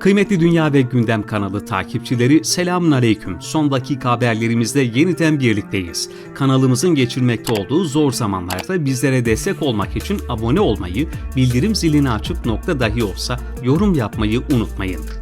Kıymetli Dünya ve Gündem kanalı takipçileri selamun aleyküm. Son dakika haberlerimizde yeniden birlikteyiz. Kanalımızın geçirmekte olduğu zor zamanlarda bizlere destek olmak için abone olmayı, bildirim zilini açıp nokta dahi olsa yorum yapmayı unutmayın.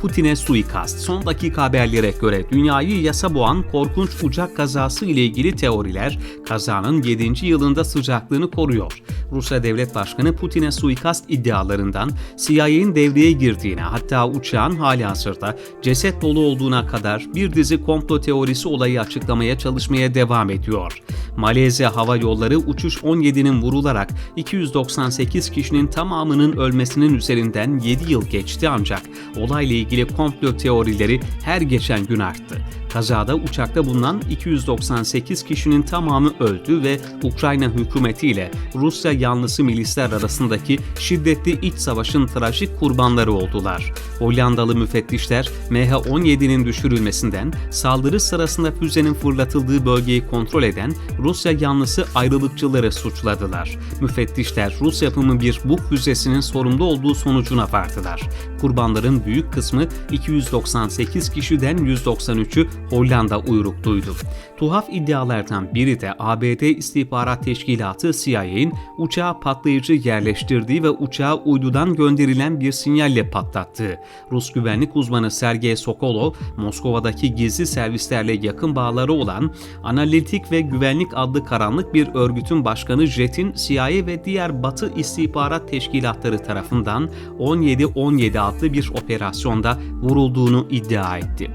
Putin'e suikast. Son dakika haberlere göre dünyayı yasa boğan korkunç uçak kazası ile ilgili teoriler kazanın 7. yılında sıcaklığını koruyor. Rusya Devlet Başkanı Putin'e suikast iddialarından CIA'nin devreye girdiğine hatta uçağın hali hazırda ceset dolu olduğuna kadar bir dizi komplo teorisi olayı açıklamaya çalışmaya devam ediyor. Malezya Hava Yolları uçuş 17'nin vurularak 298 kişinin tamamının ölmesinin üzerinden 7 yıl geçti ancak olayla ilgili komplo teorileri her geçen gün arttı. Kazada uçakta bulunan 298 kişinin tamamı öldü ve Ukrayna hükümetiyle Rusya yanlısı milisler arasındaki şiddetli iç savaşın trajik kurbanları oldular. Hollandalı müfettişler MH17'nin düşürülmesinden saldırı sırasında füzenin fırlatıldığı bölgeyi kontrol eden Rusya yanlısı ayrılıkçıları suçladılar. Müfettişler Rus yapımı bir bu füzesinin sorumlu olduğu sonucuna vardılar. Kurbanların büyük kısmı 298 kişiden 193'ü Hollanda uyrukluydu. Tuhaf iddialardan biri de ABD İstihbarat Teşkilatı CIA'nin uçağa patlayıcı yerleştirdiği ve uçağa uydudan gönderilen bir sinyalle patlattığı. Rus güvenlik uzmanı Sergey Sokolov, Moskova'daki gizli servislerle yakın bağları olan Analitik ve Güvenlik adlı karanlık bir örgütün başkanı Jet'in CIA ve diğer Batı istihbarat teşkilatları tarafından 17-17 adlı bir operasyonda vurulduğunu iddia etti.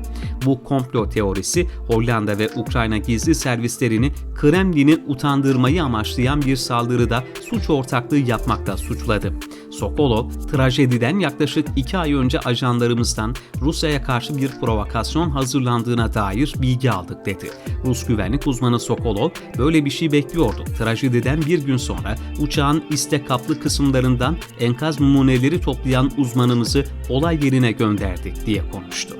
Bu komplo teorisi Hollanda ve Ukrayna gizli servislerini Kremlin'i utandırmayı amaçlayan bir saldırıda suç ortaklığı yapmakla suçladı. Sokolov, trajediden yaklaşık iki ay önce ajanlarımızdan Rusya'ya karşı bir provokasyon hazırlandığına dair bilgi aldık dedi. Rus güvenlik uzmanı Sokolov böyle bir şey bekliyordu. Trajediden bir gün sonra uçağın iste kaplı kısımlarından enkaz numuneleri toplayan uzmanımızı olay yerine gönderdik diye konuştu.